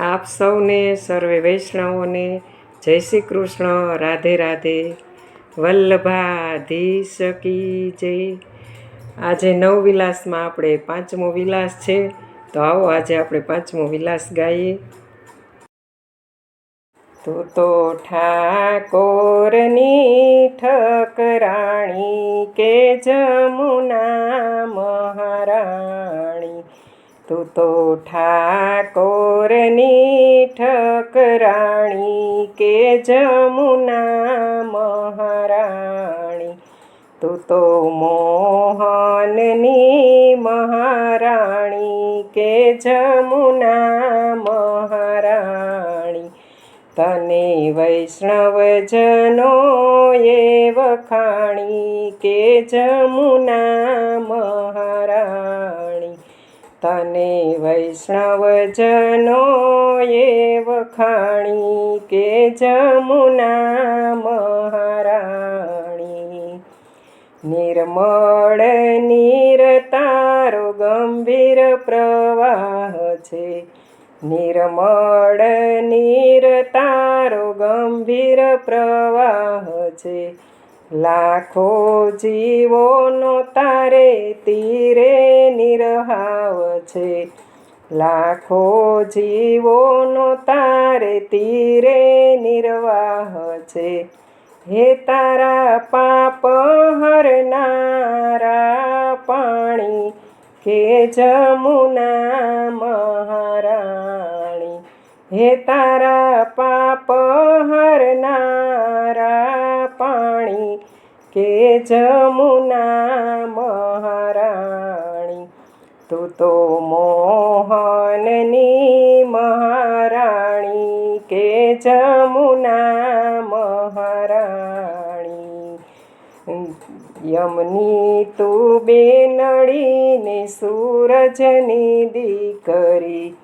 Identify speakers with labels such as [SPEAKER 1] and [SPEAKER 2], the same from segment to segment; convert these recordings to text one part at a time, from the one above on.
[SPEAKER 1] આપ સૌને, સર્વે વૈષ્ણવોને, જય શ્રી કૃષ્ણ, રાધે રાધે. વલ્લભાધીશ કી જય. આજે નવ વિલાસમાં આપણે પાંચમો વિલાસ છે. તો આવો આજે આપણે પાંચમો વિલાસ ગાઈએ. તું તો ઠાકોરની ઠકરાણી કે જમુના મહારાણી તું તો ઠાકોરની ઠકરાણી કે જમુના મહારાણી? તું તો મોહનની મહારાણી કે જમુના મહારાણી? તને વૈષ્ણવજનો એ વખાણી કે જમુના મહારાણી? તને વૈષ્ણવજનો એ વખાણી કે જમુના મહારાણી. નિર્મળ નીર તારો ગંભીર પ્રવાહ છે. નિર્મળ નીર તારો ગંભીર પ્રવાહ છે. લાખો જીવોનો તારે તીરે નિરહાવ છે. લાખો જીવોનો તારે તીરે નિર્વાહ છે. હે તારા પાપ હરનારા પાણી, કે જમુના મહારાણી. હે તારા પાપ હરનારા પાણી કે જમુના મહારાણી, તું તો મોહનની મહારાણી કે જમુના મહારાણી. યમની તું બેનડીને સૂરજની દીકરી,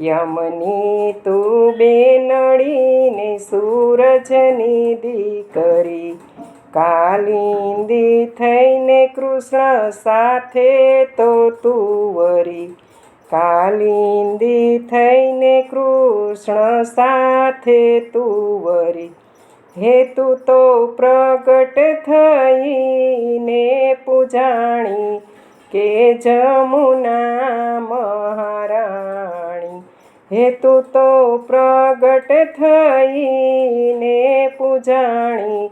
[SPEAKER 1] યમની તું બેનડીને સૂરજની દીકરી. કાલિંદી થઈને કૃષ્ણ સાથે તો તું વરી. કાલિંદી થઈને કૃષ્ણ સાથે તું વરી. હે તો પ્રગટ થઈને પૂજાણી કે જમુના મહારાણી. હેતુ તો પ્રગટ થઈને પૂજાણી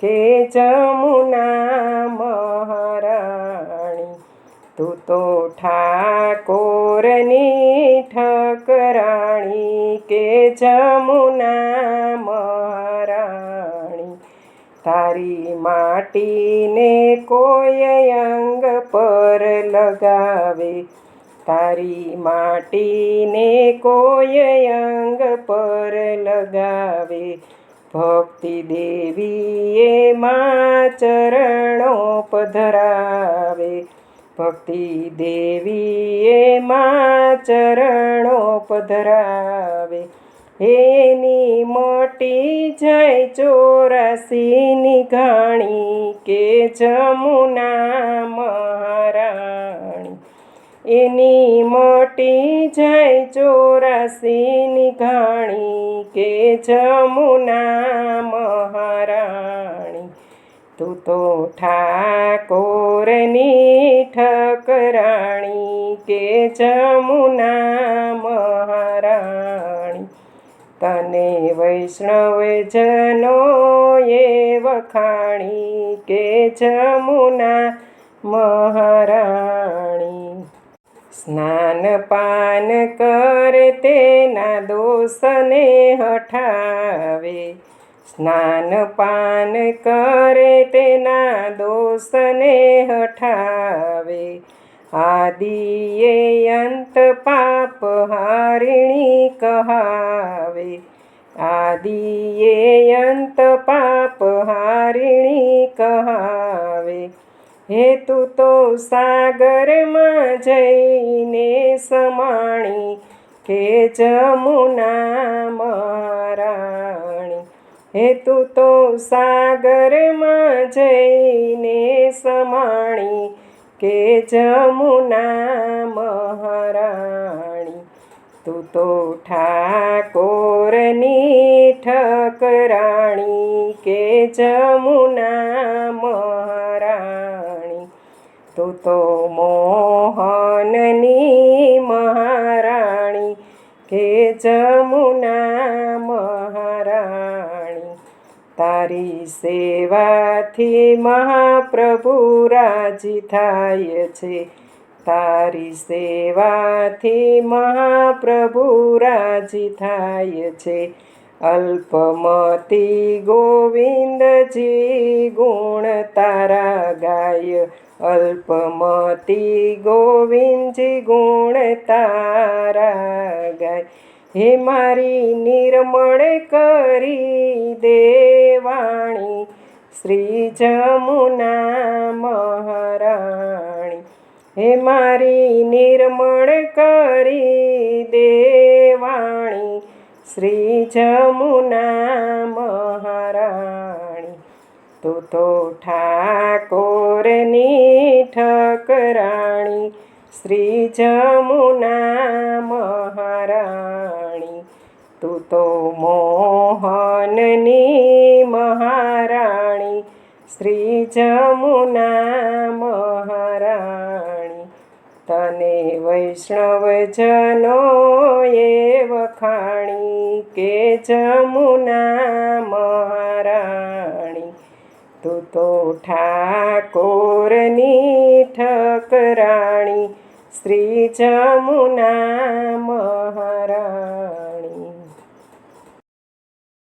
[SPEAKER 1] કે જમુના મહારાણી, તું તો ઠાકોરની ઠકરાણી કે જમુના મહારાણી, તારી માટીને કોઈ અંગ પર લગાવે, તારી માટીને કોઈ અંગ પર લગાવે ભક્તિ દેવીએ માં ચરણો પધરાવે ભક્તિ દેવીએ માં ચરણો પધરાવે એની મોટી જય ચોરાસીની ઘાણી કે જમુના મહારાણી એની મોટી જય ચોરાસીની ઘાણી કે જમુના મહારાણી. તું તો ઠાકોરની ઠકરાણી કે જમુના મહારાણી. તને વૈષ્ણવજનો એ વખાણી કે જમુના મહારાણી. સ્નાન પાન કરે તેના દોષને હઠાવે. સ્નાન પાન કરે તેના દોષને હઠાવે. આદિએ અંત પાપ હારિણી કહાવે. આદિએ અંત પાપ હારિણી કહાવે. હે તું સાગરમાં જઈને સમાણી કે જમુના મહારાણી. હે તું સાગરમાં જઈને સમાણી કે જમુના મહારાણી. તું તો ઠાકોરની ઠકરાણી કે જમુના તું મોહનની મહારાણી કે જમુના મહારાણી. તારી સેવાથી મહાપ્રભુ રાજી થાય છે. તારી સેવાથી મહાપ્રભુ રાજી થાય છે. અલ્પમતી ગોવિંદજી ગુણ તારા ગાય. અલ્પમતી ગોવિંદજી ગુણ તારા ગાય. હે મારી નિર્મળ કરી દેવાણી શ્રી જમુના મહારાણી. હે મારી નિર્મળ કરી દેવાણી શ્રી જમુના તું તો ઠાકોરની ઠકરાણી શ્રી જમુના મહારાણી. તું તો મોહનની મહારાણી શ્રી જમુના મહારાણી. તને વૈષ્ણવજનો એ વખાણી કે જમુના મહારાણી. તું તો ઠાકોરની ઠકરાણી શ્રી જમુના મહારાણી.